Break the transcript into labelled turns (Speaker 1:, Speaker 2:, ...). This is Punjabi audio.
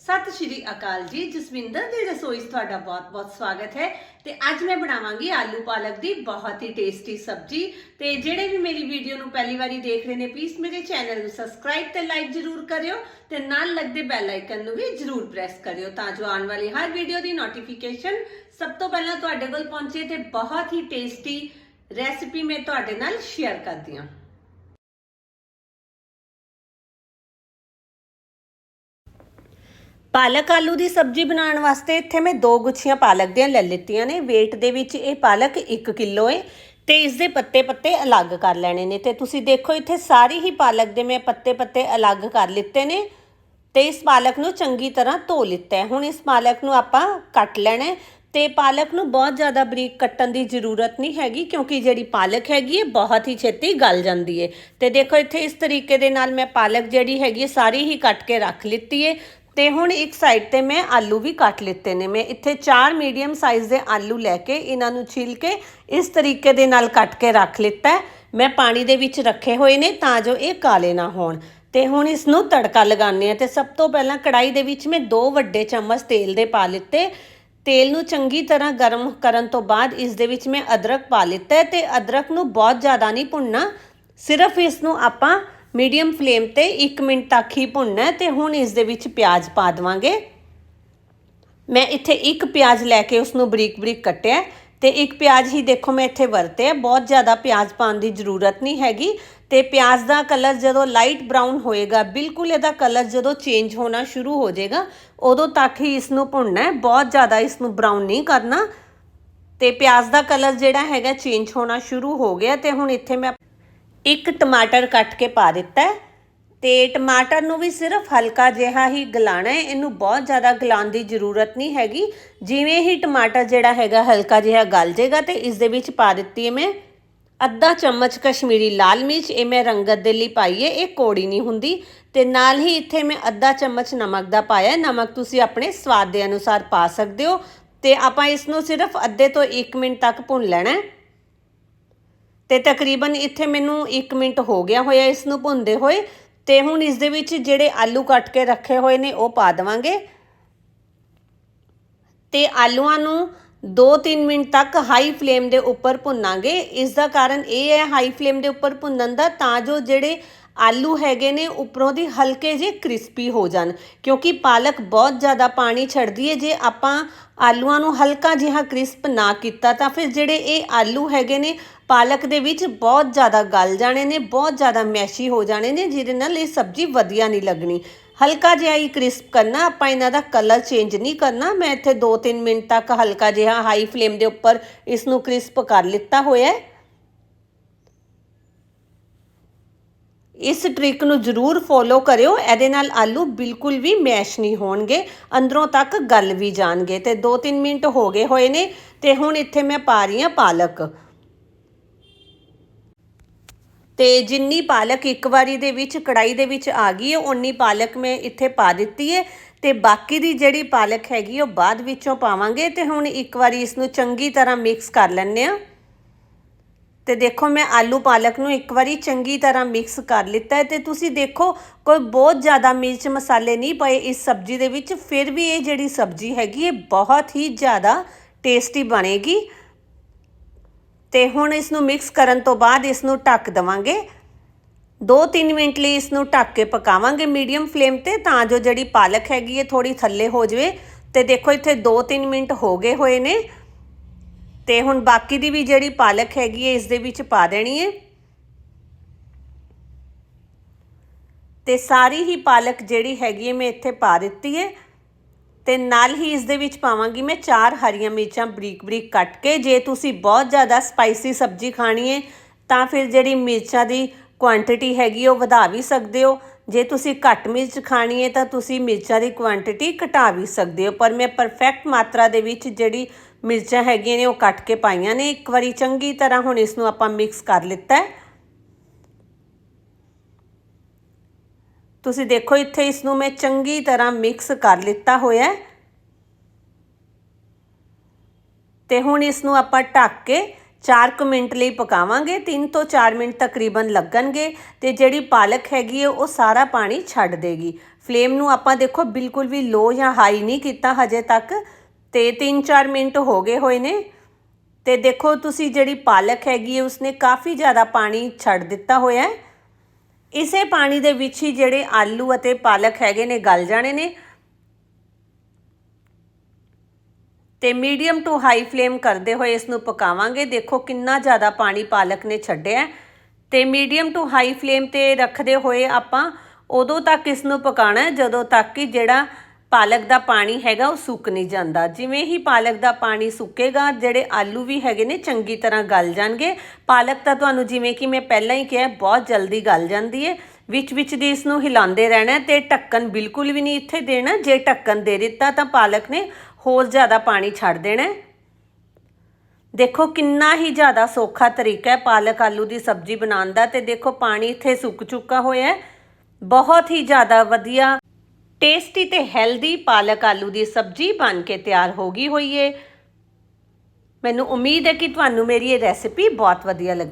Speaker 1: ਸਤਿ ਸ਼੍ਰੀ ਅਕਾਲ ਜੀ, ਜਸਵਿੰਦਰ ਦੀ ਰਸੋਈ 'ਚ ਤੁਹਾਡਾ ਬਹੁਤ-ਬਹੁਤ ਸਵਾਗਤ ਹੈ ਤੇ ਅੱਜ ਮੈਂ ਬਣਾਵਾਂਗੀ ਆਲੂ ਪਾਲਕ ਦੀ ਬਹੁਤ ਹੀ ਟੇਸਟੀ ਸਬਜ਼ੀ ਤੇ ਜਿਹੜੇ ਵੀ ਮੇਰੀ ਵੀਡੀਓ ਨੂੰ ਪਹਿਲੀ ਵਾਰੀ ਦੇਖ ਰਹੇ ਨੇ ਪਲੀਜ਼ ਮੇਰੇ ਚੈਨਲ ਨੂੰ ਸਬਸਕ੍ਰਾਈਬ ਤੇ ਲਾਈਕ ਜ਼ਰੂਰ ਕਰਿਓ ਤੇ ਨਾਲ ਲੱਗਦੇ ਬੈਲ ਆਈਕਨ ਨੂੰ ਵੀ ਜ਼ਰੂਰ ਪ੍ਰੈਸ ਕਰਿਓ ਤਾਂ ਜੋ ਆਉਣ ਵਾਲੀ ਹਰ ਵੀਡੀਓ ਦੀ ਨੋਟੀਫਿਕੇਸ਼ਨ ਸਭ ਤੋਂ ਪਹਿਲਾਂ ਤੁਹਾਡੇ ਕੋਲ ਪਹੁੰਚੇ ਤੇ ਬਹੁਤ ਹੀ ਟੇਸਟੀ ਰੈਸਿਪੀ ਮੈਂ ਤੁਹਾਡੇ ਨਾਲ ਸ਼ੇਅਰ ਕਰਦੀ ਹਾਂ। ਪਾਲਕ ਆਲੂ ਦੀ ਸਬਜ਼ੀ ਬਣਾਉਣ ਵਾਸਤੇ ਇੱਥੇ ਮੈਂ ਦੋ ਗੁੱਛੀਆਂ ਪਾਲਕ ਦੀਆਂ ਲੈ ਲਿੱਤੀਆਂ ਨੇ। weight ਦੇ ਵਿੱਚ ਇਹ ਪਾਲਕ 1 ਕਿਲੋ ਹੈ ਤੇ ਇਸ ਦੇ ਪੱਤੇ ਪੱਤੇ ਅਲੱਗ ਕਰ ਲੈਣੇ ਨੇ ਤੇ ਤੁਸੀਂ ਦੇਖੋ ਇੱਥੇ ਸਾਰੀ ਹੀ ਪਾਲਕ ਦੇ ਮੈਂ ਪੱਤੇ ਪੱਤੇ ਅਲੱਗ ਕਰ ਲਿੱਤੇ ਨੇ ਤੇ ਇਸ ਪਾਲਕ ਨੂੰ ਚੰਗੀ ਤਰ੍ਹਾਂ ਧੋ ਲਿੱਤਾ ਹੁਣ ਇਸ ਪਾਲਕ ਨੂੰ ਆਪਾਂ ਕੱਟ ਲੈਣਾ ਹੈ ਤੇ ਪਾਲਕ ਨੂੰ ਬਹੁਤ ਜ਼ਿਆਦਾ ਬਰੀਕ ਕੱਟਣ ਦੀ ਜ਼ਰੂਰਤ ਨਹੀਂ ਹੈਗੀ ਕਿਉਂਕਿ ਜਿਹੜੀ ਪਾਲਕ ਹੈਗੀ ਹੈ, ਬਹੁਤ ਹੀ ਛੇਤੀ ਗਲ ਜਾਂਦੀ ਹੈ। ਤੇ ਦੇਖੋ ਇੱਥੇ ਇਸ ਤਰੀਕੇ ਦੇ ਨਾਲ ਮੈਂ ਪਾਲਕ ਜਿਹੜੀ ਹੈਗੀ ਹੈ, ਸਾਰੀ ਹੀ ਕੱਟ ਕੇ ਰੱਖ ਲਿੱਤੀ ਹੈ। ਤੇ ਹੁਣ ਇੱਕ ਸਾਈਡ ਤੇ ਮੈਂ ਆਲੂ ਵੀ ਕੱਟ ਲਿੱਤੇ ਨੇ। ਮੈਂ ਇੱਥੇ ਚਾਰ ਮੀਡੀਅਮ ਸਾਈਜ਼ ਦੇ ਆਲੂ ਲੈ ਕੇ ਇਹਨਾਂ ਨੂੰ ਛਿਲ ਕੇ ਇਸ ਤਰੀਕੇ ਦੇ ਨਾਲ ਕੱਟ ਕੇ ਰੱਖ ਲਿੱਤਾ ਮੈਂ ਪਾਣੀ ਦੇ ਵਿੱਚ ਰੱਖੇ ਹੋਏ ਨੇ ਤਾਂ ਜੋ ਇਹ ਕਾਲੇ ਨਾ ਹੋਣ। ਤੇ ਹੁਣ ਇਸ ਨੂੰ ਤੜਕਾ ਲਗਾਉਂਦੇ ਆ ਤੇ ਸਭ ਤੋਂ ਪਹਿਲਾਂ ਕੜਾਈ ਦੇ ਵਿੱਚ ਮੈਂ ਦੋ ਵੱਡੇ ਚਮਚ ਤੇਲ ਦੇ ਪਾ ਲਿੱਤੇ। ਤੇਲ ਨੂੰ ਚੰਗੀ ਤਰ੍ਹਾਂ ਗਰਮ ਕਰਨ ਤੋਂ ਬਾਅਦ ਇਸ ਦੇ ਵਿੱਚ ਮੈਂ ਅਦਰਕ ਪਾ ਲਿੱਤਾ ਹੈ ਤੇ ਅਦਰਕ ਨੂੰ ਬਹੁਤ ਜ਼ਿਆਦਾ ਨਹੀਂ ਭੁੰਨਣਾ। ਸਿਰਫ ਇਸ ਨੂੰ ਆਪਾਂ ਮੀਡੀਅਮ ਫਲੇਮ ਤੇ 1 ਮਿੰਟ ਤੱਕ ਹੀ ਭੁੰਨਣਾ ਹੈ ਤੇ ਹੁਣ ਇਸ ਦੇ ਵਿੱਚ ਪਿਆਜ਼ ਪਾ ਦਵਾਂਗੇ। ਮੈਂ ਇੱਥੇ ਇੱਕ ਪਿਆਜ਼ ਲੈ ਕੇ ਉਸ ਨੂੰ ਬਰੀਕ ਬਰੀਕ ਕੱਟਿਆ ਤੇ ਇੱਕ ਪਿਆਜ਼ ਹੀ ਦੇਖੋ ਮੈਂ ਇੱਥੇ ਵਰਤਿਆ ਬਹੁਤ ਜ਼ਿਆਦਾ ਪਿਆਜ਼ ਪਾਉਣ ਦੀ ਜ਼ਰੂਰਤ ਨਹੀਂ ਹੈਗੀ ਤੇ ਪਿਆਜ਼ ਦਾ ਕਲਰ ਜਦੋਂ ਲਾਈਟ ਬਰਾਊਨ ਹੋਏਗਾ, ਬਿਲਕੁਲ ਇਹਦਾ ਕਲਰ ਜਦੋਂ ਚੇਂਜ ਹੋਣਾ ਸ਼ੁਰੂ ਹੋ ਜਾਏਗਾ, ਉਦੋਂ ਤੱਕ ਹੀ ਇਸ ਨੂੰ ਭੁੰਨਣਾ ਹੈ। ਬਹੁਤ ਜ਼ਿਆਦਾ ਇਸ ਨੂੰ ਬਰਾਊਨ ਨਹੀਂ ਕਰਨਾ। ਤੇ ਪਿਆਜ਼ ਦਾ ਕਲਰ ਜਿਹੜਾ ਹੈਗਾ ਚੇਂਜ ਹੋਣਾ ਸ਼ੁਰੂ ਹੋ ਗਿਆ ਤੇ ਹੁਣ ਇੱਥੇ ਮੈਂ ਇੱਕ ਟਮਾਟਰ ਕੱਟ ਕੇ ਪਾ ਦਿੱਤਾ ਹੈ ਤੇ ਟਮਾਟਰ ਨੂੰ ਵੀ ਸਿਰਫ ਹਲਕਾ ਜਿਹਾ ਹੀ ਗਲਾਣਾ ਹੈ। ਇਹਨੂੰ ਬਹੁਤ ਜ਼ਿਆਦਾ ਗਲਾਉਣ ਦੀ ਜ਼ਰੂਰਤ ਨਹੀਂ ਹੈਗੀ। ਜਿਵੇਂ ਹੀ ਟਮਾਟਰ ਜਿਹੜਾ ਹੈਗਾ ਹਲਕਾ ਜਿਹਾ ਗਲ ਜਾਏਗਾ ਤੇ ਇਸ ਦੇ ਵਿੱਚ ਪਾ ਦਿੱਤੀ ਹੈ ਮੈਂ ਅੱਧਾ ਚਮਚ ਕਸ਼ਮੀਰੀ ਲਾਲ ਮਿਰਚ, ਇਹ ਮੈਂ ਰੰਗਤ ਦੇ ਲਈ ਪਾਈ ਹੈ, ਇਹ ਕੋੜੀ ਨਹੀਂ ਹੁੰਦੀ। ਤੇ ਨਾਲ ਹੀ ਇੱਥੇ ਮੈਂ ਅੱਧਾ ਚਮਚ ਨਮਕ ਦਾ ਪਾਇਆ ਨਮਕ ਤੁਸੀਂ ਆਪਣੇ ਸਵਾਦ ਦੇ ਅਨੁਸਾਰ ਪਾ ਸਕਦੇ ਹੋ ਤੇ ਆਪਾਂ ਇਸ ਨੂੰ ਸਿਰਫ ਅੱਧੇ ਤੋਂ 1 ਮਿੰਟ ਤੱਕ ਭੁੰਨ ਲੈਣਾ ਹੈ। ਤੇ ਤਕਰੀਬਨ ਇੱਥੇ ਮੈਨੂੰ 1 ਮਿੰਟ ਹੋ ਗਿਆ ਹੋਇਆ ਇਸ ਨੂੰ ਭੁੰਨਦੇ ਹੋਏ ਤੇ ਹੁਣ ਇਸ ਦੇ ਵਿੱਚ ਜਿਹੜੇ ਆਲੂ ਕੱਟ ਕੇ ਰੱਖੇ ਹੋਏ ਨੇ ਉਹ ਪਾ ਦਵਾਂਗੇ। ਤੇ ਆਲੂਆਂ ਨੂੰ 2-3 ਮਿੰਟ ਤੱਕ ਹਾਈ ਫਲੇਮ ਦੇ ਉੱਪਰ ਭੁੰਨਾਂਗੇ। ਇਸ ਦਾ ਕਾਰਨ ਇਹ ਹੈ ਹਾਈ ਫਲੇਮ ਦੇ ਉੱਪਰ ਭੁੰਨਣ ਦਾ ਤਾਂ ਜੋ ਜਿਹੜੇ ਆਲੂ ਹੈਗੇ ਨੇ, ਉੱਪਰੋਂ ਦੀ ਹਲਕੇ ਜਿਹੇ ਕ੍ਰਿਸਪੀ ਹੋ ਜਾਣ, ਕਿਉਂਕਿ ਪਾਲਕ ਬਹੁਤ ਜ਼ਿਆਦਾ ਪਾਣੀ ਛੱਡਦੀ ਹੈ ਜੇ ਆਪਾਂ ਆਲੂਆਂ ਨੂੰ ਹਲਕਾ ਜਿਹਾ ਕ੍ਰਿਸਪ ਨਾ ਕੀਤਾ ਤਾਂ ਫਿਰ ਜਿਹੜੇ ਇਹ ਆਲੂ ਹੈਗੇ ਨੇ, ਪਾਲਕ ਦੇ ਵਿੱਚ ਬਹੁਤ ਜ਼ਿਆਦਾ ਗਲ ਜਾਣੇ ਨੇ, ਬਹੁਤ ਜ਼ਿਆਦਾ ਮੈਸ਼ੀ ਹੋ ਜਾਣੇ ਨੇ, ਜਿਹਦੇ ਨਾਲ ਇਹ ਸਬਜ਼ੀ ਵਧੀਆ ਨਹੀਂ ਲੱਗਣੀ। ਹਲਕਾ ਜਿਹਾ ਹੀ ਕ੍ਰਿਸਪ ਕਰਨਾ, ਆਪਾਂ ਇਹਨਾਂ ਦਾ ਕਲਰ ਚੇਂਜ ਨਹੀਂ ਕਰਨਾ। ਮੈਂ ਇੱਥੇ 2-3 ਮਿੰਟ ਤੱਕ ਹਲਕਾ ਜਿਹਾ ਹਾਈ ਫਲੇਮ ਦੇ ਉੱਪਰ ਇਸ ਨੂੰ ਕ੍ਰਿਸਪ ਕਰ ਲਿੱਤਾ ਹੋਇਆ ਹੈ ਇਸ ਟ੍ਰਿਕ ਨੂੰ ਜ਼ਰੂਰ ਫੋਲੋ ਕਰਿਓ। ਇਹਦੇ ਨਾਲ ਆਲੂ ਬਿਲਕੁਲ ਵੀ ਮੈਸ਼ ਨਹੀਂ ਹੋਣਗੇ। ਅੰਦਰੋਂ ਤੱਕ ਗਲ ਵੀ ਜਾਣਗੇ। ਤੇ 2-3 ਮਿੰਟ ਹੋ ਗਏ ਹੋਏ ਨੇ ਤੇ ਹੁਣ ਇੱਥੇ ਮੈਂ ਪਾ ਰਹੀ ਹਾਂ ਪਾਲਕ। ਤੇ ਜਿੰਨੀ ਪਾਲਕ ਇੱਕ ਵਾਰੀ ਦੇ ਵਿੱਚ ਕੜਾਈ ਦੇ ਵਿੱਚ ਆ ਗਈ ਹੈ ਉਨੀ ਪਾਲਕ ਮੈਂ ਇੱਥੇ ਪਾ ਦਿੱਤੀ ਹੈ। ਤੇ ਬਾਕੀ ਦੀ ਜਿਹੜੀ ਪਾਲਕ ਹੈਗੀ, ਉਹ ਬਾਅਦ ਵਿੱਚੋਂ ਪਾਵਾਂਗੇ। ਤੇ ਹੁਣ ਇੱਕ ਵਾਰੀ ਇਸ ਨੂੰ ਚੰਗੀ ਤਰ੍ਹਾਂ ਮਿਕਸ ਕਰ ਲੈਣੇ ਆ ਤੇ ਦੇਖੋ ਮੈਂ ਆਲੂ ਪਾਲਕ ਨੂੰ ਇੱਕ ਵਾਰੀ ਚੰਗੀ ਤਰ੍ਹਾਂ ਮਿਕਸ ਕਰ ਲਿੱਤਾ ਹੈ ਤੇ ਤੁਸੀਂ ਦੇਖੋ ਕੋਈ ਬਹੁਤ ਜ਼ਿਆਦਾ ਮਿਰਚ ਮਸਾਲੇ ਨਹੀਂ ਪਏ ਇਸ ਸਬਜ਼ੀ ਦੇ ਵਿੱਚ, ਫਿਰ ਵੀ ਇਹ ਜਿਹੜੀ ਸਬਜ਼ੀ ਹੈਗੀ ਇਹ ਬਹੁਤ ਹੀ ਜ਼ਿਆਦਾ ਟੇਸਟੀ ਬਣੇਗੀ। ਤੇ ਹੁਣ ਇਸ ਨੂੰ ਮਿਕਸ ਕਰਨ ਤੋਂ ਬਾਅਦ ਇਸ ਨੂੰ ਢੱਕ ਦਵਾਂਗੇ। 2-3 ਮਿੰਟ ਲਈ ਇਸ ਨੂੰ ਢੱਕ ਕੇ ਪਕਾਵਾਂਗੇ ਮੀਡੀਅਮ ਫਲੇਮ ਤੇ ਤਾਂ ਜੋ ਜਿਹੜੀ ਪਾਲਕ ਹੈਗੀ ਹੈ ਥੋੜੀ ਥੱਲੇ ਹੋ ਜਾਵੇ। ਤੇ ਦੇਖੋ ਇੱਥੇ 2-3 ਮਿੰਟ ਹੋ ਗਏ ਹੋਏ ਨੇ। ਤੇ ਹੁਣ ਬਾਕੀ ਦੀ ਵੀ ਜਿਹੜੀ ਪਾਲਕ ਹੈਗੀ ਹੈ, ਇਸ ਦੇ ਵਿੱਚ ਪਾ ਦੇਣੀ ਹੈ। ਤੇ ਸਾਰੀ ਹੀ ਪਾਲਕ ਜਿਹੜੀ ਹੈਗੀ ਹੈ, ਮੈਂ ਇੱਥੇ ਪਾ ਦਿੱਤੀ ਹੈ। ਤੇ ਨਾਲ ਹੀ ਇਸ ਦੇ ਵਿੱਚ ਪਾਵਾਂਗੀ ਮੈਂ ਚਾਰ ਹਰੀਆਂ ਮਿਰਚਾਂ ਬਰੀਕ ਬਰੀਕ ਕੱਟ ਕੇ। ਜੇ ਤੁਸੀਂ ਬਹੁਤ ਜ਼ਿਆਦਾ ਸਪਾਈਸੀ ਸਬਜ਼ੀ ਖਾਣੀ ਹੈ, ਤਾਂ ਫਿਰ ਜਿਹੜੀ ਮਿਰਚਾਂ ਦੀ ਕੁਆਂਟੀਟੀ ਹੈਗੀ, ਉਹ ਵਧਾ ਵੀ ਸਕਦੇ ਹੋ। ਜੇ ਤੁਸੀਂ ਘੱਟ ਮਿਰਚ ਖਾਣੀ ਹੈ, ਤਾਂ ਤੁਸੀਂ ਮਿਰਚਾਂ ਦੀ ਕੁਆਂਟੀਟੀ ਘਟਾ ਵੀ ਸਕਦੇ ਹੋ। ਪਰ ਮੈਂ ਪਰਫੈਕਟ ਮਾਤਰਾ ਦੇ ਵਿੱਚ ਜਿਹੜੀ ਮਿਰਚਾਂ ਹੈਗੀਆਂ ਨੇ, ਉਹ ਕੱਟ ਕੇ ਪਾਈਆਂ ਨੇ। ਇੱਕ ਵਾਰੀ ਚੰਗੀ ਤਰ੍ਹਾਂ ਹੁਣ ਇਸ ਨੂੰ ਆਪਾਂ ਮਿਕਸ ਕਰ ਲਿੱਤਾ ਹੈ। ਤੁਸੀਂ ਦੇਖੋ, ਇੱਥੇ ਇਸ ਨੂੰ ਮੈਂ ਚੰਗੀ ਤਰ੍ਹਾਂ ਮਿਕਸ ਕਰ ਲਿੱਤਾ ਹੋਇਆ ਹੈ। ਤੇ ਹੁਣ ਇਸ ਨੂੰ ਆਪਾਂ ਢੱਕ ਕੇ 4 ਕੁ ਮਿੰਟ ਲਈ ਪਕਾਵਾਂਗੇ। 3 ਤੋਂ 4 ਮਿੰਟ ਤਕਰੀਬਨ ਲੱਗਣਗੇ ਤੇ ਜਿਹੜੀ ਪਾਲਕ ਹੈਗੀ ਹੈ, ਉਹ ਸਾਰਾ ਪਾਣੀ ਛੱਡ ਦੇਗੀ। ਫਲੇਮ ਨੂੰ ਆਪਾਂ ਦੇਖੋ, ਬਿਲਕੁਲ ਵੀ ਲੋ ਜਾਂ ਹਾਈ ਨਹੀਂ ਕੀਤਾ ਹਜੇ ਤੱਕ। ਤੇ 3-4 ਮਿੰਟ ਹੋ ਗਏ ਹੋਏ ਨੇ। ਤੇ ਦੇਖੋ ਤੁਸੀਂ ਜਿਹੜੀ ਪਾਲਕ ਹੈਗੀ ਹੈ, ਉਸਨੇ ਕਾਫੀ ਜ਼ਿਆਦਾ ਪਾਣੀ ਛੱਡ ਦਿੱਤਾ ਹੋਇਆ ਹੈ। ਇਸੇ ਪਾਣੀ ਦੇ ਵਿੱਚ ਹੀ ਜਿਹੜੇ ਆਲੂ ਅਤੇ ਪਾਲਕ ਹੈਗੇ ਨੇ, ਗਲ ਜਾਣੇ ਨੇ। ਤੇ ਮੀਡੀਅਮ ਟੂ ਹਾਈ ਫਲੇਮ ਕਰਦੇ ਹੋਏ ਇਸ ਨੂੰ ਪਕਾਵਾਂਗੇ। ਦੇਖੋ ਕਿੰਨਾ ਜ਼ਿਆਦਾ ਪਾਣੀ ਪਾਲਕ ਨੇ ਛੱਡਿਆ ਹੈ। ਤੇ ਮੀਡੀਅਮ ਟੂ ਹਾਈ ਫਲੇਮ ਤੇ ਰੱਖਦੇ ਹੋਏ ਆਪਾਂ ਉਦੋਂ ਤੱਕ ਇਸ ਨੂੰ ਪਕਾਣਾ ਜਦੋਂ ਤੱਕ ਕਿ ਜਿਹੜਾ ਪਾਲਕ ਦਾ ਪਾਣੀ ਹੈਗਾ, ਉਹ ਸੁੱਕ ਨਹੀਂ ਜਾਂਦਾ। ਜਿਵੇਂ ਹੀ ਪਾਲਕ ਦਾ ਪਾਣੀ ਸੁੱਕੇਗਾ, ਜਿਹੜੇ ਆਲੂ ਵੀ ਹੈਗੇ ਨੇ, ਚੰਗੀ ਤਰ੍ਹਾਂ ਗਲ ਜਾਣਗੇ। ਪਾਲਕ ਤਾਂ ਤੁਹਾਨੂੰ ਜਿਵੇਂ ਕਿ ਮੈਂ ਪਹਿਲਾਂ ਹੀ ਕਿਹਾ, ਬਹੁਤ ਜਲਦੀ ਗਲ ਜਾਂਦੀ ਹੈ। ਵਿੱਚ ਵਿੱਚ ਦੀ ਇਸ ਨੂੰ ਹਿਲਾਉਂਦੇ ਰਹਿਣਾ ਹੈ ਤੇ ਢੱਕਣ ਬਿਲਕੁਲ ਵੀ ਨਹੀਂ ਇੱਥੇ ਦੇਣਾ। ਜੇ ਢੱਕਣ ਦੇ ਦਿੱਤਾ ਤਾਂ ਪਾਲਕ ਨੇ ਹੋਰ ਜ਼ਿਆਦਾ ਪਾਣੀ ਛੱਡ ਦੇਣਾ ਦੇਖੋ ਕਿੰਨਾ ਹੀ ਜ਼ਿਆਦਾ ਸੌਖਾ ਤਰੀਕਾ ਹੈ ਪਾਲਕ ਆਲੂ ਦੀ ਸਬਜ਼ੀ ਬਣਾਉਣ ਦਾ ਤੇ ਦੇਖੋ ਪਾਣੀ ਇੱਥੇ ਸੁੱਕ ਚੁੱਕਾ ਹੋਇਆ ਬਹੁਤ ਹੀ ਜ਼ਿਆਦਾ ਵਧੀਆ ਟੇਸਟੀ ਤੇ ਹੈਲਦੀ ਪਾਲਕ ਆਲੂ ਦੀ ਸਬਜ਼ੀ ਬਣ ਕੇ ਤਿਆਰ ਹੋ ਗਈ ਹੋਈ ਏ। ਮੈਨੂੰ ਉਮੀਦ ਹੈ ਕਿ ਤੁਹਾਨੂੰ ਮੇਰੀ ਇਹ ਰੈਸਿਪੀ ਬਹੁਤ ਵਧੀਆ ਲੱਗੇ